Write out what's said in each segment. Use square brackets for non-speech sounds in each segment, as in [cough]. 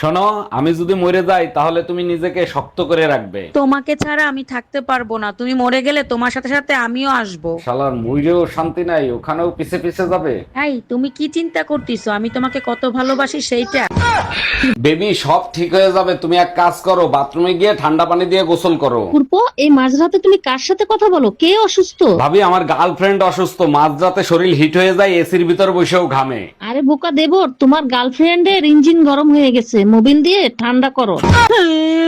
শোনো আমি যদি মরে যাই তাহলে তুমি নিজেকে শক্ত করে রাখবে। তোমাকে ছাড়া আমি থাকতে পারব না। তুমি মরে গেলে তোমার সাথে সাথে আমিও আসব। শালার মইরেও শান্তি নাই ওখানেও পিছে পিছে যাবে। এই তুমি কি চিন্তা করতেছো? আমি তোমাকে কত ভালোবাসি সেইটা। বেবি সব ঠিক হয়ে যাবে। তুমি এক কাজ করো বাথরুমে গিয়ে ঠান্ডা পানি দিয়ে গোসল করো। পূর্ব এই মাঝরাতে তুমি কার সাথে কথা বলো? কে অসুস্থ? ভাবি আমার গার্লফ্রেন্ড অসুস্থ। মাঝরাতে শরীর হিট হয়ে যায় এসির ভিতর বসেও ঘামে। আরে বোকা দেবর তোমার গার্লফ্রেন্ডের ইঞ্জিন গরম হয়ে গেছে। মোবিল দিয়ে ঠান্ডা করো। [laughs]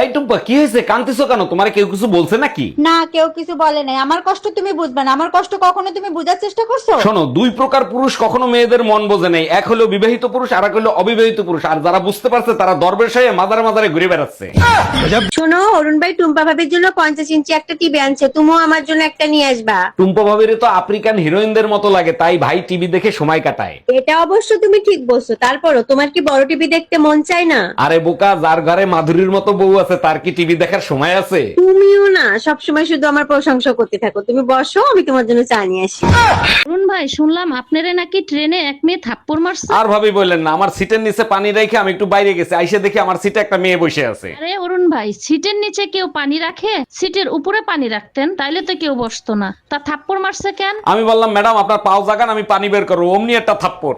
এই টুম্পা কি হয়েছে? কান্তিছো কেন? তোমার কেউ কিছু বলছে নাকি? না কেউ কিছু বলে নাই। আমার কষ্ট তুমি বুঝবে না। আমার কষ্ট কখনো তুমি বুঝার চেষ্টা করছ? শোনো দুই প্রকার পুরুষ কখনো মেয়েদের মন বোঝে নেই। এক হলো বিবাহিত পুরুষ আর এক হলো অবিবাহিত পুরুষ। আর যারা বুঝতে পারছে তারা দরবেশ হয়ে মাজারে মাজারে ঘুরে বেড়াচ্ছে। শোনো অরুণ ভাই টুম্পা ভাবির জন্য পঞ্চাশ ইঞ্চি একটা টিভি আনছে। তুমিও আমার জন্য একটা নিয়ে আসবা। টুম্পা ভাবির তো আফ্রিকান হিরোইনদের মতো লাগে তাই ভাই টিভি দেখে সময় কাটায়। এটা অবশ্য তুমি ঠিক বলছো। তারপরও তোমার কি বড় টিভি দেখতে মন চায় না? আরে বোকা যার ঘরে মাধুরীর মতো বউ আছে তার কি টিভি দেখার সময় আছে? তুমিও না সবসময় শুধু আমার প্রশংসা করতে থাকো। তুমি বসো আমি তোমার জন্য চা নিয়ে আসি। ভাই শুনলাম আপনারে নাকি ট্রেনে এক মেয়ে থাপ্পড় মারছে। আর ভাবি বললেন না আমার সিটের নিচে পানি রেখে আমি একটু বাইরে গেছি আইসে দেখি আমার সিটে একটা মেয়ে বসে আছে। আরে অরুণ ভাই সিটের নিচে কেউ পানি রাখে? সিটের উপরে পানি রাখতেন তাইলে তো কেউ বসতো না। তা থাপ্পড় মারছে কেন? আমি বললাম ম্যাডাম আপনার পাও জাগান আমি পানি বের করব। অমনি একটা থাপ্পড়।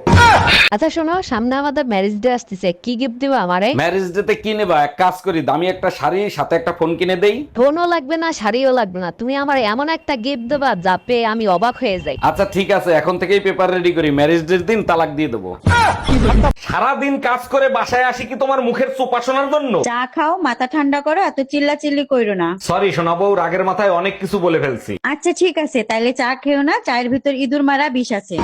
আচ্ছা শোনো সামনে আমাদের ম্যারেজ ডে আসতেছে কি গিফট দিবা আমারে? ম্যারেজ ডে তে কি নেবা? এক কাজ করি দামি একটা শাড়ি সাথে একটা ফোন কিনে দেই। ফোনও লাগবে না শাড়িও লাগবে না। তুমি আমার এমন একটা গিফট দেবা যা পেয়ে আমি অবাক হয়ে যাই। আচ্ছা ঠিক আছে। এখন থেকেই পেপার রেডি করি। ম্যারেজ ডের দিন তালাক দিয়ে দেবো। সারাদিন কাজ করে বাসায় আসি কি তোমার মুখের চোপা শোনার জন্য? চা খাও মাথা ঠান্ডা করো এত চিল্লা চিল্লি কইরো না। সরি শোনাবো রাগের মাথায় অনেক কিছু বলে ফেলছি। আচ্ছা ঠিক আছে তাইলে চা খেও না চায়ের ভিতর ইঁদুর মারা বিষ আছে।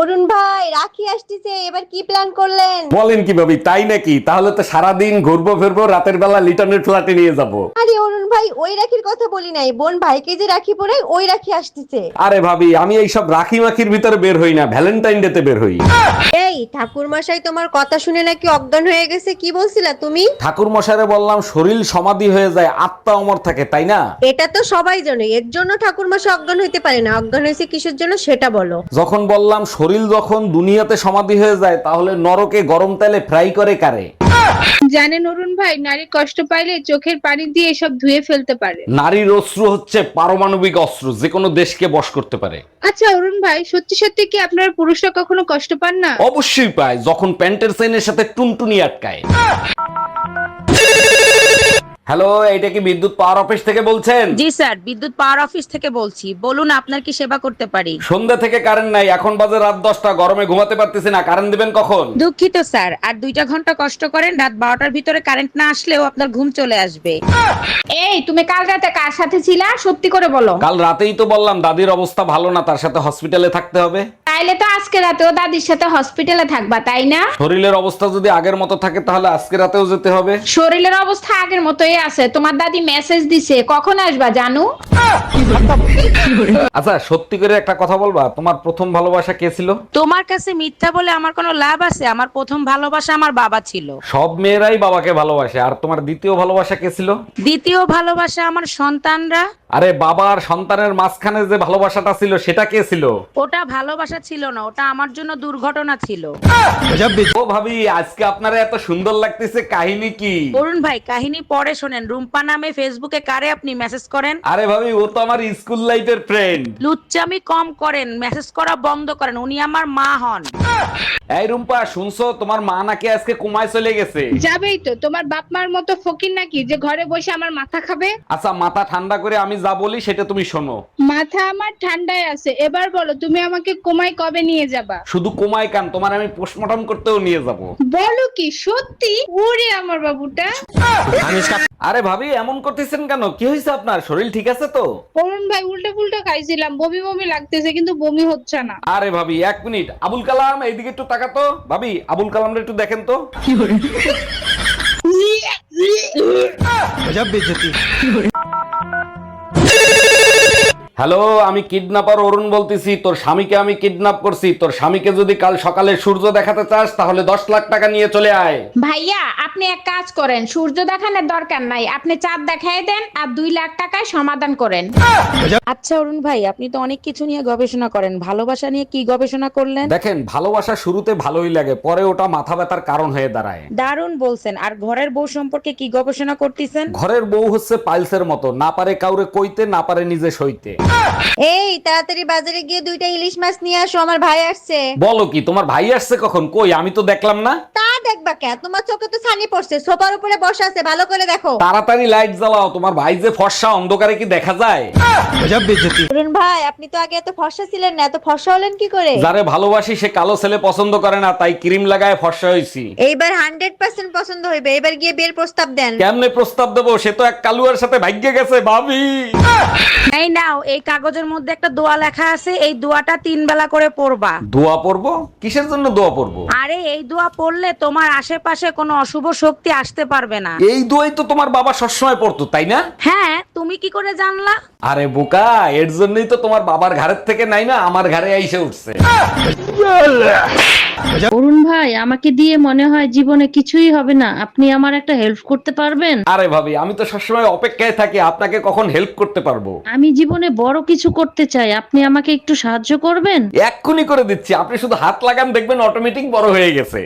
অরুণ ভাই রাখি আসতেছে এবার কি প্ল্যান করলেন? বলেন কি ভাবি তাই নাকি? তাহলে তো সারাদিন ঘুরবো ফিরবো রাতের বেলা লিটনের ফ্ল্যাটে নিয়ে যাব। আরে অরুণ ভাই ওই রাখির কথা বলি নাই। বোন ভাইকে যে রাখি পরে ওই রাখি আসতেছে। আরে ভাবি আমি এইসব রাখি মাখির ভিতরে বের হই না ভ্যালেন্টাইন ডে তে বের হই। এই ঠাকুর মশাই তোমার কথা শুনে নাকি অজ্ঞান হয়ে গেছে কি বলছিলা তুমি? ঠাকুর মশাইরে বললাম শরীর সমাধি হয়ে যায় আত্মা অমর থাকে তাই না? এটা তো সবাই জানে এর জন্য ঠাকুর মশাই অজ্ঞান হইতে পারে না। অজ্ঞান হয়েছে কিসের জন্য? সেটা বলো। যখন বললাম শরীর যখন দুনিয়াতে সমাধি হয়ে যায় তাহলে নরকে গরম তেলে ফ্রাই করে কারে? জানেন অরুণ ভাই নারী কষ্ট পাইলে চোখের পানি দিয়ে এসব ধুয়ে ফেলতে পারে। নারীর অস্ত্র হচ্ছে পারমাণবিক অস্ত্র যে কোনো দেশকে বশ করতে পারে। আচ্ছা অরুণ ভাই সত্যি সত্যি কি আপনার পুরুষরা কখনো কষ্ট পান না? অবশ্যই পায় যখন প্যান্টের সাইনের সাথে টুনটুনি আটকায়। হ্যালো এটা কি বিদ্যুৎ পাওয়ার অফিস থেকে বলছেন? জি স্যার বিদ্যুৎ পাওয়ার অফিস থেকে বলছি। বলুন আপনার কি সেবা করতে পারি? সন্ধ্যা থেকে কারেন্ট নাই এখন বাজে রাত দশটা গরমে ঘুমাতে পারতেছি না কারেন্ট দিবেন কখন? দুঃখিত স্যার আর দুইটা ঘণ্টা কষ্ট করেন রাত বারোটার ভিতরে কারেন্ট না আসলেও আপনার ঘুম চলে আসবে। এই তুমি কাল রাতে কার সাথে ছিলা? সত্যি করে বলো। কাল রাতেই তো বললাম দাদির অবস্থা ভালো না তার সাথে হসপিটালে থাকতে হবে। তাইলে তো আজকে রাতেও দাদির সাথে হসপিটালে থাকবা তাই না? শরীরের অবস্থা যদি আগের মতো থাকে তাহলে আজকে রাতেও যেতে হবে। শরীরের অবস্থা আগের মতোই আছে তোমার দাদি মেসেজ দিছে কখন আসবা জানু? আচ্ছা সত্যি করে একটা কথা বলবা তোমার প্রথম ভালোবাসা কে ছিল? তোমার কাছে মিথ্যা বলে আমার কোনো লাভ আছে? আমার প্রথম ভালোবাসা আমার বাবা ছিল। সব মেয়েরাই বাবাকে ভালোবাসে আর তোমার দ্বিতীয় ভালোবাসা কে ছিল? দ্বিতীয় ভালোবাসা আমার সন্তানরা। আরে বাবা আর সন্তানের মাঝখানে যে ভালোবাসাটা ছিল সেটা কে ছিল? ওটা ভালোবাসা ছিল না ওটা আমার জন্য দুর্ঘটনা ছিল। ও ভাবি আজকে আপনারা এত সুন্দর লাগতেছে কাহিনী কি? অরুণ ভাই কাহিনী পরে শোনেন রুম্পা নামে ফেসবুকে কারে আপনি মেসেজ করেন? আরে ভাবি ও তো আমার স্কুল লাইফের ফ্রেন্ড লুচ্চামি কম করেন মেসেজ করা বন্ধ করেন উনি আমার মা হন। এই রুম্পা শুনছো? তোমার মা নাকি আজকে কুমায় চলে গেছে। যাবেই তো। তোমার বাপ মার মতো ফকির নাকি যে ঘরে বসে আমার মাথা খাবে? আচ্ছা মাথা ঠান্ডা করে আমি যা বলি সেটা তুমি শোনো। মাথা আমার ঠান্ডায় আছে। এবার বলো তুমি আমাকে কোমায় কবে নিয়ে যাবা? শুধু কুমায় কান? তোমার আমি পোস্টমর্টম করতেও নিয়ে যাব। বলো কি সত্যি? ওরে আমার বাবুটা। আরে ভাবি এমন করতেছেন কেন? কি হয়েছে আপনার? শরীর ঠিক আছে তো? অরুণ ভাই উল্টো পুল্টো খাইছিলাম। বমি বমি লাগতেছে কিন্তু বমি হচ্ছে না। আরে ভাবি এক মিনিট। আবুল কালাম এইদিকে একটু তাকাতো ভাবি আবুল কালামরা একটু দেখেন তো। হ্যালো আমি কিডন্যাপার অরুণ বলতেছি। তোর স্বামীকে আমি কিডন্যাপ করছি। তোর স্বামীকে যদি কাল সকালে সূর্য দেখাতে চাস তাহলে দশ লাখ টাকা নিয়ে চলে আয়। ভাইয়া আপনি এক কাজ করেন। সূর্য দেখানোর দরকার নাই। আপনি চাঁদ দেখাই দেন আর দুই লাখ টাকায় সমাধান করেন। আচ্ছা অরুণ ভাই আপনি তো অনেক কিছু নিয়ে গবেষণা করেন। ভালোবাসা নিয়ে কি গবেষণা করলেন? দেখেন ভালোবাসা শুরুতে ভালোই লাগে পরে ওটা মাথা ব্যথার কারণ হয়ে দাঁড়ায়। দারুণ বলছেন। আর ঘরের বউ সম্পর্কে কি গবেষণা করতেছেন? ঘরের বউ হচ্ছে পাইলসের মতো। না পারে কাউরে কইতে না পারে নিজে সইতে। এই তাড়াতাড়ি বাজারে গিয়ে দুইটা ইলিশ মাছ নিয়ে আসো আমার ভাই আসছে। বলো কি তোমার ভাই আসছে কখন? কই আমি তো দেখলাম না। তা দেখবা কে? তোমার চোখে তো ছানি পড়ছে সোফার উপরে বসে আছে ভালো করে দেখো। তাড়াতাড়ি লাইট জ্বালাও তোমার ভাই যে ফর্সা অন্ধকারে কি দেখা যায়? অরুণ ভাই আপনি তো আগে এত ফর্সা ছিলেন না এত ফর্সা হলেন কি করে? যারে ভালোবাসি সে কালো ছেলে পছন্দ করে না তাই ক্রিম লাগায় ফর্সা হয়েছি এইবার হান্ড্রেড পার্সেন্ট পছন্দ হইবে এবার গিয়ে বিয়ের প্রস্তাব দেন। কেমনে প্রস্তাব দেবো? সে তো এক কালুয়ার সাথে ভাগ্যে গেছে ভাবি। এই নাও এই কাগজের মধ্যে একটা দোয়া লেখা আছে এই দোয়াটা তিন বেলা করে পড়বা। দোয়া পড়ব? কিসের জন্য দোয়া পড়ব? আরে এই দোয়া পড়লে তোমার আশেপাশে কোনো অশুভ শক্তি আসতে পারবে না। এই দোয়াই তো তোমার বাবা সবসময় পড়তো তাই না? হ্যাঁ তুমি কি করে জানলা? আরে বোকা এর জন্যই তো তোমার বাবার ঘরের থেকে নাই না আমার ঘরে এসে উঠছে। অরুণ ভাই আমাকে দিয়ে মনে হয় জীবনে কিছুই হবে না। আপনি আমার একটা হেল্প করতে পারবেন? আরে ভাবি আমি তো সবসময় অপেক্ষায় থাকি আপনাকে কখন হেল্প করতে পারব? আমি জীবনে বড় কিছু করতে চাই আপনি আমাকে একটু সাহায্য করবেন? এক্ষুনি করে দিচ্ছি আপনি শুধু হাত লাগান দেখবেন অটোমেটিক বড় হয়ে গেছে।